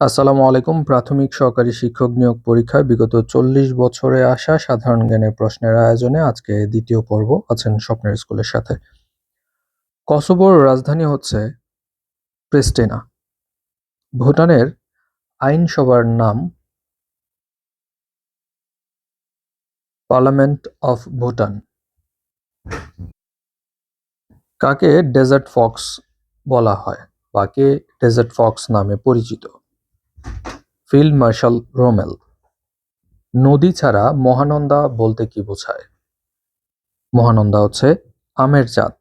আসসালামু আলাইকুম। প্রাথমিক সহকারী শিক্ষক নিয়োগ পরীক্ষায় বিগত চল্লিশ বছরে আসা সাধারণ জ্ঞানের প্রশ্নের আয়োজনে আজকে দ্বিতীয় পর্ব আছেন স্বপ্নের স্কুলের সাথে। কসোভোর রাজধানী হচ্ছে প্রেস্টেনা। ভুটানের আইনসভার নাম পার্লামেন্ট অফ ভুটান। কাকে ডেজার্ট ফক্স বলা হয় বা কে ডেজার্ট ফক্স নামে পরিচিত? Field marshal Rommel. নদী ছাড়া মহানন্দা বলতে কি বোঝায়? মহানন্দা হচ্ছে আমের জাত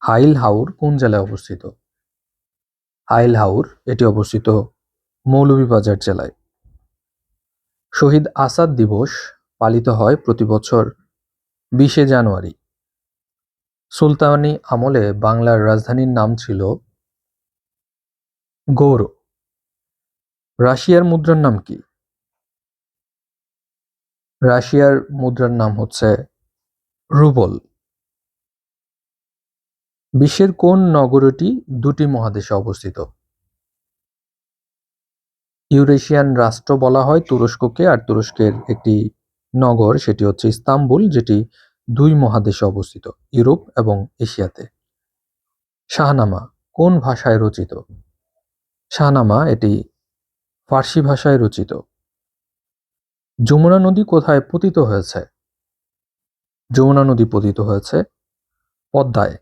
হাইল হাউর কোন জেলায় অবস্থিত? হাইল হাউর এটি অবস্থিত মৌলভীবাজার জেলায়। শহীদ আসাদ দিবস পালিত হয় প্রতি বছর বিশে জানুয়ারি। সুলতানি আমলে বাংলার রাজধানীর নাম ছিল গৌর। রাশিয়ার মুদ্রার নাম কি? রাশিয়ার মুদ্রার নাম হচ্ছে রুবল। বিশ্বের কোন নগরটি দুটি মহাদেশে অবস্থিত? ইউরেশিয়ান রাষ্ট্র বলা হয় তুরস্ককে, আর তুরস্কের একটি নগর সেটি হচ্ছে ইস্তাম্বুল, যেটি দুই মহাদেশে অবস্থিত, ইউরোপ এবং এশিয়াতে। শাহনামা কোন ভাষায় রচিত? শাহনামা এটি ফার্সি ভাষায় রচিত। যমুনা নদী কোথায় পতিত হয়েছে? যমুনা নদী পতিত হয়েছে পদ্মায়।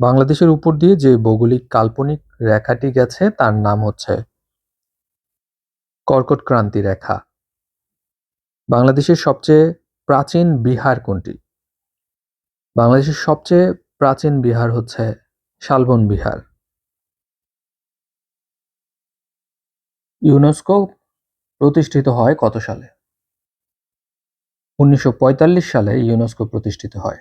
বাংলাদেশের উপর দিয়ে যে ভৌগোলিক কাল্পনিক রেখাটি গেছে, তার নাম হচ্ছে কর্কট ক্রান্তি রেখা। বাংলাদেশের সবচেয়ে প্রাচীন বিহার কোনটি? বাংলাদেশের সবচেয়ে প্রাচীন বিহার হচ্ছে শালবন বিহার। ইউনেস্কো প্রতিষ্ঠিত হয় কত সালে? উনিশশো পঁয়তাল্লিশ সালে ইউনেস্কো প্রতিষ্ঠিত হয়।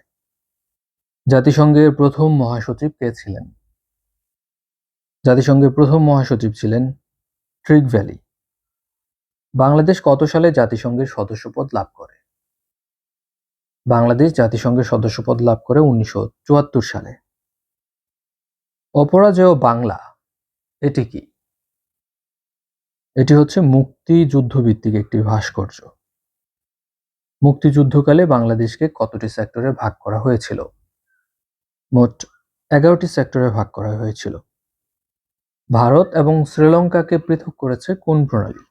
জাতিসংঘের প্রথম মহাসচিব কে ছিলেন? জাতিসংঘের প্রথম মহাসচিব ছিলেন ট্রিক ভ্যালি। বাংলাদেশ কত সালে জাতিসংঘের সদস্যপদ লাভ করে? বাংলাদেশ জাতিসংঘের সদস্যপদ লাভ করে উনিশশো চুয়াত্তর সালে। অপরাজেয় বাংলা এটি কি? এটি হচ্ছে মুক্তিযুদ্ধভিত্তিক একটি ভাস্কর্য। মুক্তিযুদ্ধকালে বাংলাদেশকে কতটি সেক্টরে ভাগ করা হয়েছিল? মোট এগারোটি সেক্টরে ভাগ করা হয়েছিল। ভারত এবং শ্রীলঙ্কাকে পৃথক করেছে কোন প্রণালী?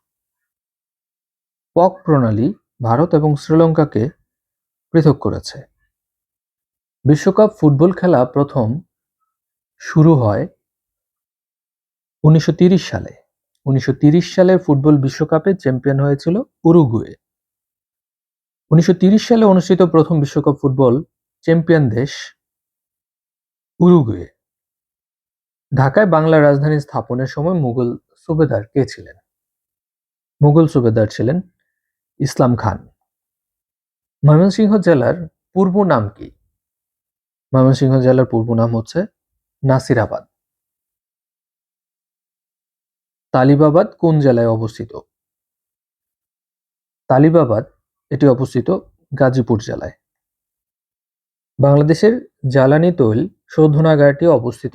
পক প্রণালী ভারত এবং শ্রীলঙ্কাকে পৃথক করেছে। বিশ্বকাপ ফুটবল খেলা প্রথম শুরু হয় উনিশশো সালে। উনিশশো সালের ফুটবল বিশ্বকাপে চ্যাম্পিয়ন হয়েছিল উরুগুয়ে। উনিশশো সালে অনুষ্ঠিত প্রথম বিশ্বকাপ ফুটবল চ্যাম্পিয়ন দেশ উরুগুয়ে। ঢাকায় বাংলা রাজধানী স্থাপনের সময় মুঘল সুবেদার কে ছিলেন? মুঘল সুবেদার ছিলেন ইসলাম খান। ময়মনসিংহ জেলার পূর্ব নাম কি? ময়মনসিংহ জেলার পূর্ব নাম হচ্ছে নাসিরাবাদ। তালিবাবাদ কোন জেলায় অবস্থিত? তালিবাবাদ, এটি অবস্থিত গাজীপুর জেলায়। বাংলাদেশের জ্বালানি তৈল শোধনাগারটি অবস্থিত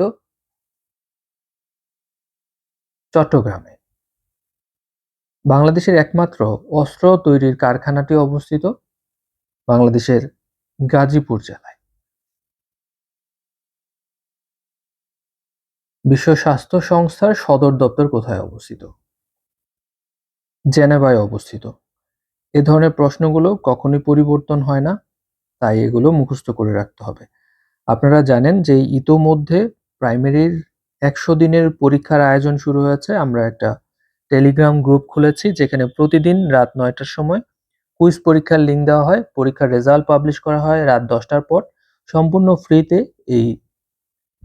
চট্টগ্রামে। বাংলাদেশের একমাত্র অস্ত্র তৈরির কারখানাটি অবস্থিত বাংলাদেশের গাজীপুর জেলায়। বিশ্ব স্বাস্থ্য সংস্থার সদর দপ্তর কোথায় অবস্থিত? জেনেভায় অবস্থিত। এ ধরনের প্রশ্নগুলো কখনোই পরিবর্তন হয় না, তাই এগুলো মুখস্থ করে রাখতে হবে। আপনারা জানেন যে ইতোমধ্যে প্রাইমারির একশো দিনের পরীক্ষার আয়োজন শুরু হয়েছে। আমরা একটা টেলিগ্রাম গ্রুপ খুলেছি যেখানে প্রতিদিন রাত নয়টার সময় কুইজ পরীক্ষার লিঙ্ক দেওয়া হয়, পরীক্ষার রেজাল্ট পাবলিশ করা হয়, রাত দশটার পর সম্পূর্ণ ফ্রিতে এই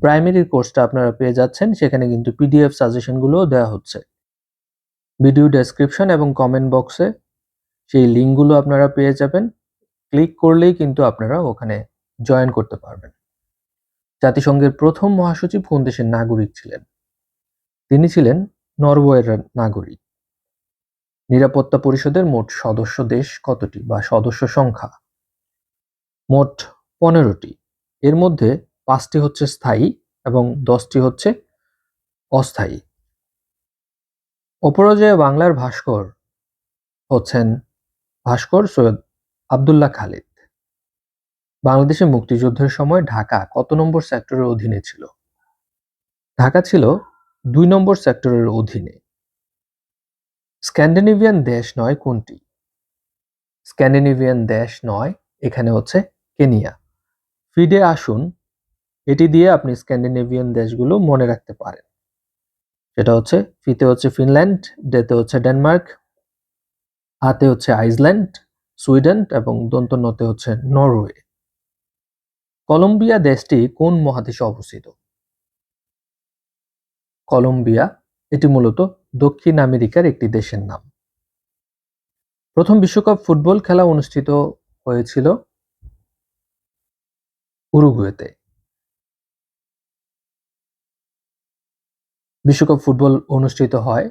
প্রাইমারি কোর্সটা আপনারা পেয়ে যাচ্ছেন, সেখানে কিন্তু পিডিএফ সাজেশনগুলোও দেওয়া হচ্ছে। ভিডিও ডেসক্রিপশন এবং কমেন্ট বক্সে সেই লিঙ্কগুলো আপনারা পেয়ে যাবেন। ক্লিক করলেই কিন্তু আপনারা ওখানে জয়েন করতে পারবেন। জাতিসংঘের প্রথম মহাসচিব কোন দেশের নাগরিক ছিলেন? তিনি ছিলেন নরওয়ের নাগরিক। নিরাপত্তা পরিষদের মোট সদস্য দেশ কতটি বা সদস্য সংখ্যা? মোট পনেরোটি। এর মধ্যে পাঁচটি হচ্ছে স্থায়ী এবং দশটি হচ্ছে অস্থায়ী। অপরাজয় বাংলার ভাস্কর হচ্ছেন ভাস্কর সৈয়দ আবদুল্লাহ খালিদ। বাংলাদেশের মুক্তিযুদ্ধের সময় ঢাকা কত নম্বর সেক্টরের অধীনে ছিল? ঢাকা ছিল দুই নম্বর সেক্টরের অধীনে। স্ক্যান্ডিনেভিয়ান দেশ নয় কোনটি? স্ক্যান্ডিনেভিয়ান দেশ নয়, এখানে হচ্ছে কেনিয়া। ফিডে আসুন এটি দিয়ে আপনি স্ক্যান্ডিনেভিয়ান দেশগুলো মনে রাখতে পারেন। সেটা হচ্ছে ফিতে হচ্ছে ফিনল্যান্ড, ডেতে হচ্ছে ডেনমার্ক, হাতে হচ্ছে আইসল্যান্ড, সুইডেন এবং দন্তনতে হচ্ছে নরওয়ে। কলম্বিয়া দেশটি কোন মহাদেশে অবস্থিত? কলম্বিয়া, এটি মূলত দক্ষিণ আমেরিকার একটি দেশের নাম। প্রথম বিশ্বকাপ ফুটবল খেলা অনুষ্ঠিত হয়েছিল উরুগুয়েতে। বিশ্বকাপ ফুটবল অনুষ্ঠিত হয়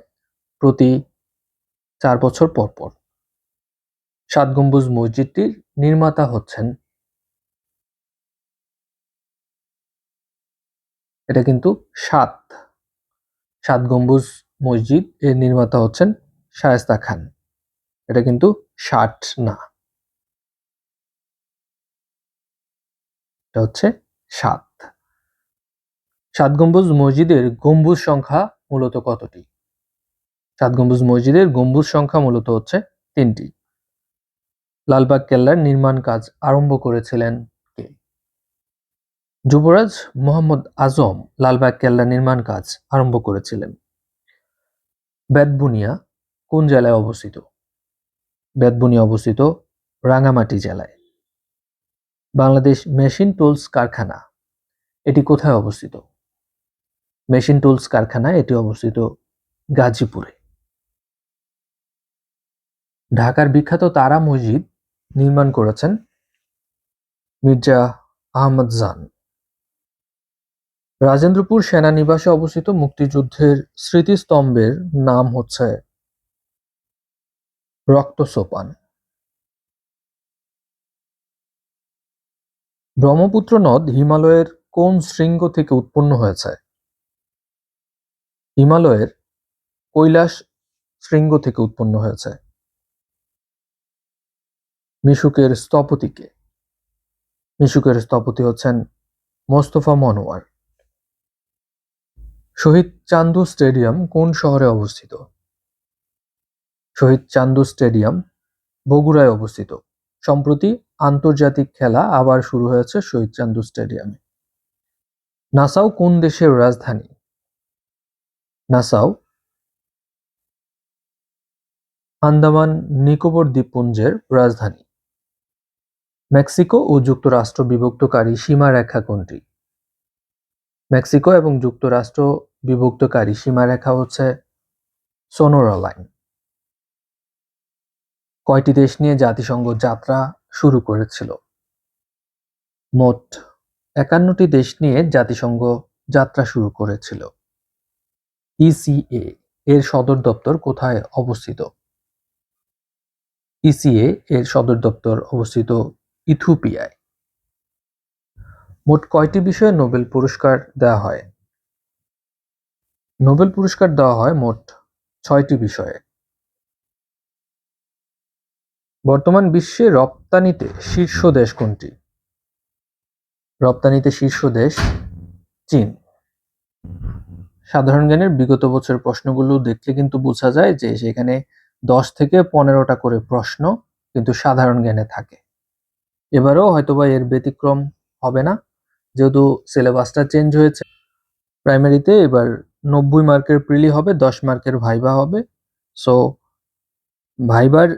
প্রতি চার বছর পর পর। সাত গম্বুজ মসজিদটির নির্মাতা হচ্ছেন। এটা কিন্তু সাত। সাত গম্বুজ মসজিদ এর নির্মাতা হচ্ছেন শায়েস্তা খান। এটা কিন্তু ষাট না। এটা হচ্ছে সাত। সাত গম্বুজ মসজিদের গম্বুজ সংখ্যা মূলত কতটি? সাত গম্বুজ মসজিদের গম্বুজ সংখ্যা মূলত হচ্ছে তিনটি। লালবাগ কেল্লার নির্মাণ কাজ আরম্ভ করেছিলেন কে? যুবরাজ মোহাম্মদ আজম লালবাগ কেল্লা নির্মাণ কাজ আরম্ভ করেছিলেন। বেদবুনিয়া কোন জেলায় অবস্থিত? বেদবুনিয়া অবস্থিত রাঙামাটি জেলায়। বাংলাদেশ মেশিন টুলস কারখানা, এটি কোথায় অবস্থিত? মেশিন টুলস কারখানা এটি অবস্থিত গাজীপুরে। ঢাকার বিখ্যাত তারা মসজিদ নির্মাণ করেছেন মির্জা আহমদ জান। রাজেন্দ্রপুর সেনানিবাসে অবস্থিত মুক্তিযুদ্ধের স্মৃতিস্তম্ভের নাম হচ্ছে রক্তসোপান। ব্রহ্মপুত্র নদ হিমালয়ের কোন শৃঙ্গ থেকে উৎপন্ন হয়েছে? হিমালয়ের কৈলাস শৃঙ্গ থেকে উৎপন্ন হয়েছে। মিশুকের স্থপতিকে। মিশুকের স্থপতি হচ্ছেন মোস্তফা মনোয়ার। শহীদ চান্দু স্টেডিয়াম কোন শহরে অবস্থিত? শহীদ চান্দু স্টেডিয়াম বগুড়ায় অবস্থিত। সম্প্রতি আন্তর্জাতিক খেলা আবার শুরু হয়েছে শহীদ চান্দু স্টেডিয়ামে। নাসাও কোন দেশের রাজধানী? নাসাউ, আন্দামান নিকোবর দ্বীপপুঞ্জের রাজধানী। মেক্সিকো ও যুক্তরাষ্ট্র বিভক্তকারী সীমারেখা কোনটি? মেক্সিকো এবং যুক্তরাষ্ট্র বিভক্তকারী সীমারেখা হচ্ছে সোনোরা লাইন। কয়টি দেশ নিয়ে জাতিসংঘ যাত্রা শুরু করেছিল? মোট একান্নটি দেশ নিয়ে জাতিসংঘ যাত্রা শুরু করেছিল। ইসিএ এর সদর দপ্তর কোথায় অবস্থিত? ইসিএ এর সদর দপ্তর অবস্থিত ইথিওপিয়ায়। মোট কয়টি বিষয়ে নোবেল পুরস্কার দেওয়া হয়? নোবেল পুরস্কার দেওয়া হয় মোট ছয়টি বিষয়ে। বর্তমান বিশ্বে রপ্তানিতে শীর্ষ দেশ কোনটি? রপ্তানিতে শীর্ষ দেশ চীন। সাধারণ জ্ঞানের বিগত বছর প্রশ্নগুলো দেখলে কিন্তু বোঝা যায় যে সেখানে দশ থেকে পনেরোটা করে প্রশ্ন কিন্তু সাধারণ জ্ঞানে থাকে। এবারেও হয়তোবা এর ব্যতিক্রম হবে না। যেহেতু সিলেবাসটা চেঞ্জ হয়েছে, প্রাইমারিতে এবার নব্বই মার্কের প্রিলি হবে, দশ মার্কের ভাইবা হবে। সো, ভাইবার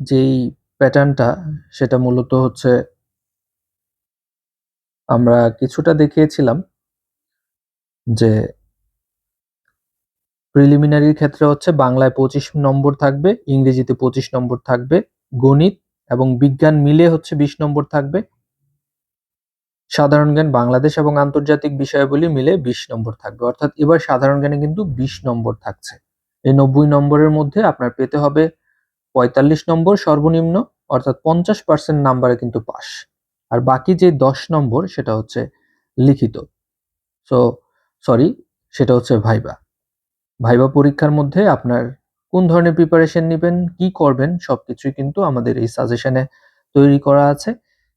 যেই প্যাটার্নটা, সেটা মূলত হচ্ছে আমরা কিছুটা দেখিয়েছিলাম যে প্রিলিমিনারির ক্ষেত্রে হচ্ছে বাংলায় পঁচিশ নম্বর থাকবে, ইংরেজিতে পঁচিশ নম্বর থাকবে, গণিত এবং বিজ্ঞান মিলে হচ্ছে বিশ নম্বর থাকবে। সাধারণ জ্ঞান বাংলাদেশ এবং আন্তর্জাতিক বিষয়াবলী মিলে বিশ নম্বর থাকবে। অর্থাৎ এবার সাধারণ জ্ঞানে কিন্তু বিশ নম্বর থাকছে। এই নব্বই নম্বরের মধ্যে আপনার পেতে হবে পঁয়তাল্লিশ নম্বর সর্বনিম্ন, অর্থাৎ পঞ্চাশ পার্সেন্ট নাম্বারে কিন্তু পাস। আর বাকি যে দশ নম্বর, সেটা হচ্ছে লিখিত। সো সরি সেটা হচ্ছে ভাইবা। ভাইবা পরীক্ষার মধ্যে আপনার কোন ধরনের প্রিপারেশন নেবেন, কি করবেন, সবকিছুই কিন্তু আমাদের এই সাজেশনে তৈরি করা আছে।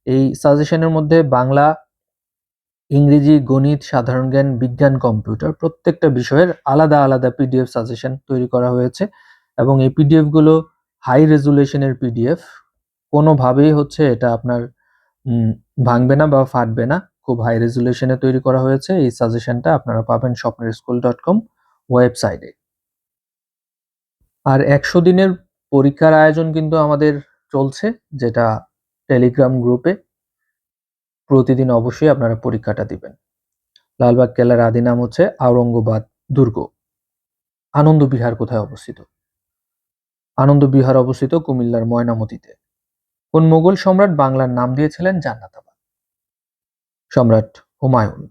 এই সাজেশনের মধ্যে বাংলা, ইংরেজি, গণিত, সাধারণ জ্ঞান, বিজ্ঞান কম্পিউটার প্রত্যেকটা বিষয়ের আলাদা আলাদা পিডিএফ সাজেশন তৈরি করা হয়েছে এবং এই পিডিএফগুলো হাই রেজুলেশনের পিডিএফ কোনোভাবেই হচ্ছে এটা আপনার ভাঙবে না বা ফাটবে না। খুব হাই রেজুলেশনে তৈরি করা হয়েছে। এই সাজেশনটা আপনারা পাবেন স্বপ্নের স্কুল ডট কম ওয়েবসাইটে আর একশো দিনের পরীক্ষার আয়োজন কিন্তু আমাদের চলছে, যেটা টেলিগ্রাম গ্রুপে প্রতিদিন অবশ্যই আপনারা পরীক্ষাটা দিবেন। লালবাগ কেল্লার আদি নাম হচ্ছে আওরঙ্গবাদ দুর্গ। আনন্দ বিহার কোথায় অবস্থিত? আনন্দ বিহার অবস্থিত কুমিল্লার ময়নামতিতে। কোন মোগল সম্রাট বাংলার নাম দিয়েছিলেন জান্নাতাবাদ। সম্রাট হুমায়ুন।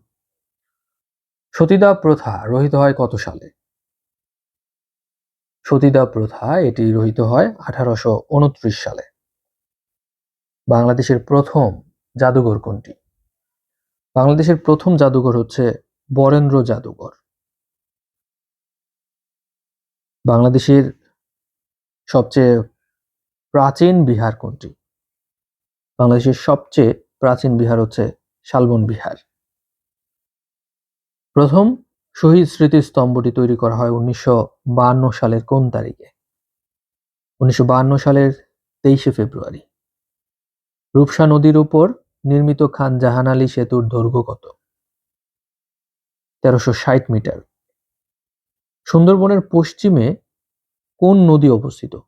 সতীদাহ প্রথা রহিত হয় কত সালে? সতীদাহ প্রথা এটি রহিত হয় আঠারোশো উনত্রিশ সালে। বাংলাদেশের প্রথম জাদুঘর কোনটি? বাংলাদেশের প্রথম জাদুঘর হচ্ছে বরেন্দ্র জাদুঘর। বাংলাদেশের সবচেয়ে প্রাচীন বিহার কোনটি? বাংলাদেশের সবচেয়ে প্রাচীন বিহার হচ্ছে শালবন বিহার। প্রথম শহীদ স্মৃতিস্তম্ভটি তৈরি করা হয় উনিশশো সালের কোন তারিখে? উনিশশো সালের তেইশে ফেব্রুয়ারি। রূপসা নদীর উপর নির্মিত খান জাহান আলী সেতুর দৈর্ঘ্য কত? তেরোশো ষাট মিটার। সুন্দরবনের পশ্চিমে কোন নদী অবস্থিত?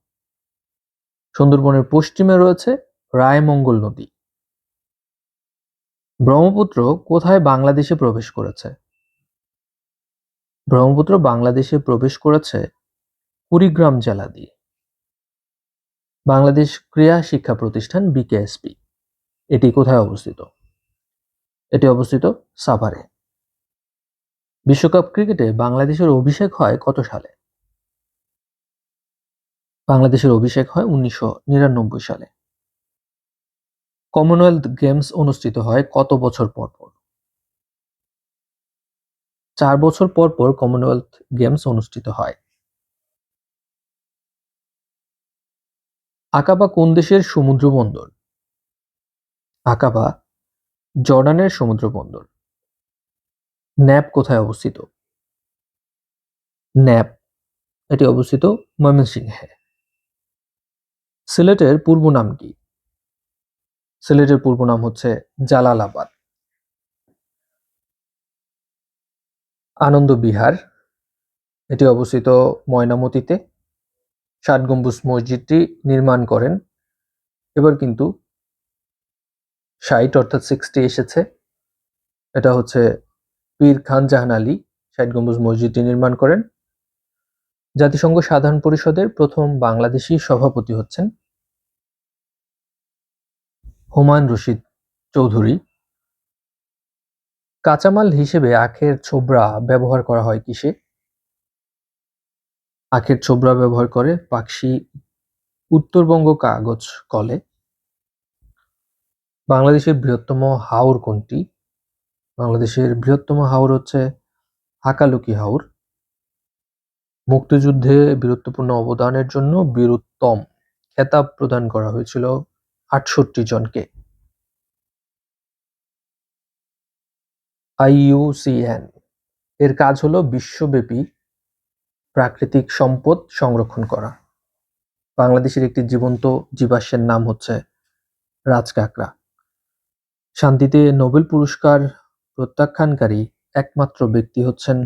সুন্দরবনের পশ্চিমে রয়েছে রায়মঙ্গল নদী। ব্রহ্মপুত্র কোথায় বাংলাদেশে প্রবেশ করেছে? ব্রহ্মপুত্র বাংলাদেশে প্রবেশ করেছে কুড়িগ্রাম জেলা দিয়ে। বাংলাদেশ ক্রীড়া শিক্ষা প্রতিষ্ঠান বিকেএসপি। এটি কোথায় অবস্থিত? এটি অবস্থিত সাভারে। বিশ্বকাপ ক্রিকেটে বাংলাদেশের অভিষেক হয় কত সালে? বাংলাদেশের অভিষেক হয় উনিশশো নিরানব্বই সালে। কমনওয়েলথ গেমস অনুষ্ঠিত হয় কত বছর পর? পর চার বছর পর পর কমনওয়েলথ গেমস অনুষ্ঠিত হয়। আকাবা কোন দেশের সমুদ্র বন্দর? আকাবা জর্ডানের সমুদ্র বন্দর। ন্যাপ কোথায় অবস্থিত? ন্যাপ, এটি অবস্থিত ময়মনসিংহে। সিলেটের পূর্ব নাম কি? সিলেটের পূর্ব নাম হচ্ছে জালালাবাদ। আনন্দ বিহার। এটি অবস্থিত ময়নামতিতে। ষাট গম্বুজ মসজিদটি নির্মাণ করেন। এবার কিন্তু ষাট অর্থাৎ সিক্সটি এসেছে। এটা হচ্ছে পীর খান জাহান আলী ষাট গম্বুজ মসজিদটি নির্মাণ করেন। জাতিসংঘ সাধারণ পরিষদের প্রথম বাংলাদেশি সভাপতি হচ্ছেন হুমায়ুন রশিদ চৌধুরী। কাঁচামাল হিসেবে আখের ছোবড়া ব্যবহার করা হয় কিসে? আখের ছোবড়া ব্যবহার করে পাকশি উত্তরবঙ্গ কাগজ কলে। বাংলাদেশের বৃহত্তম হাওর কোনটি? বাংলাদেশের বৃহত্তম হাওর হচ্ছে হাকালুকি হাওর। মুক্তিযুদ্ধে বীরত্বপূর্ণ অবদানের জন্য বীরুত্তম খেতাব প্রদান করা হয়েছিল আটষট্টি জনকে। আইইউসিএন এর কাজ হলো বিশ্বব্যাপী প্রাকৃতিক সম্পদ সংরক্ষণ করা। বাংলাদেশের একটি জীবন্ত জীবাশ্মের নাম হচ্ছে রাজকাকড়া শান্তিতে নোবেল পুরস্কার প্রত্যাখ্যানকারী একমাত্র ব্যক্তি হচ্ছেন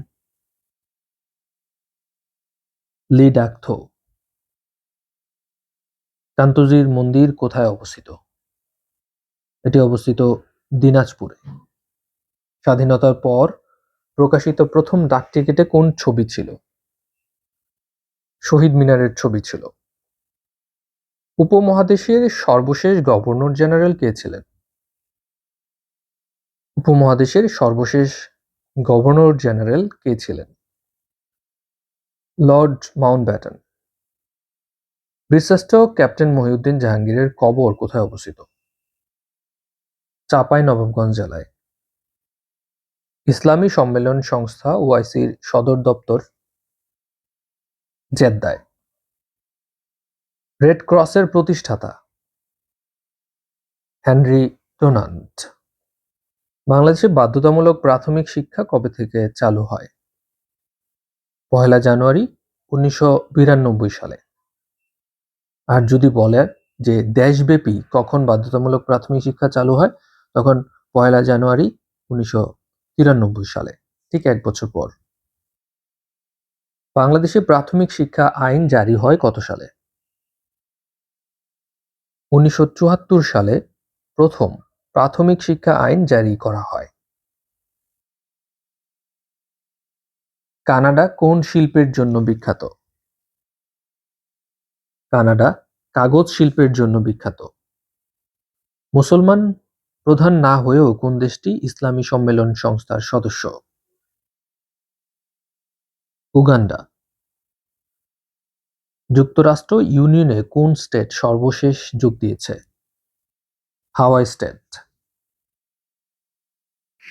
লি ডাকথো। কান্তজির মন্দির কোথায় অবস্থিত? এটি অবস্থিত দিনাজপুরে। স্বাধীনতার পর প্রকাশিত প্রথম ডাক টিকেটে কোন ছবি ছিল? শহীদ মিনারের ছবি ছিল। উপমহাদেশের সর্বশেষ গভর্নর জেনারেল কে ছিলেন? উপমহাদেশের সর্বশেষ গভর্নর জেনারেল কে ছিলেন? Lord Mountbatten. বীরশ্রেষ্ঠ ক্যাপ্টেন মহিউদ্দিন জাহাঙ্গীরের কবর কোথায় অবস্থিত? চাপাই নবাবগঞ্জ জেলায়। ইসলামী সম্মেলন সংস্থা ওআইসির সদর দপ্তর জেদ্দায়। রেড ক্রসের প্রতিষ্ঠাতা হেনরি ডোনান্ট বাংলাদেশে বাধ্যতামূলক প্রাথমিক শিক্ষা কবে থেকে চালু হয়? পহেলা জানুয়ারি উনিশশো বিরানব্বই সালে। আর যদি বলে যে দেশব্যাপী কখন বাধ্যতামূলক প্রাথমিক শিক্ষা চালু হয়, তখন পয়লা জানুয়ারি উনিশশো তিরানব্বই সালে, ঠিক এক বছর পর। বাংলাদেশে প্রাথমিক শিক্ষা আইন জারি হয় কত সালে? উনিশশো চুয়াত্তর সালে প্রথম প্রাথমিক শিক্ষা আইন জারি করা হয়। কানাডা কোন শিল্পের জন্য বিখ্যাত? কানাডা কাগজ শিল্পের জন্য বিখ্যাত। মুসলমান প্রধান না হয়েও কোন দেশটি ইসলামী সম্মেলন সংস্থার সদস্য? উগান্ডা। যুক্তরাষ্ট্র ইউনিয়নে কোন স্টেট সর্বশেষ যোগ দিয়েছে? Hawaii state.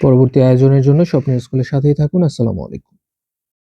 পরবর্তী আয়োজনের জন্য স্বপ্নের স্কুলের সাথেই থাকুন। আসসালামু আলাইকুম।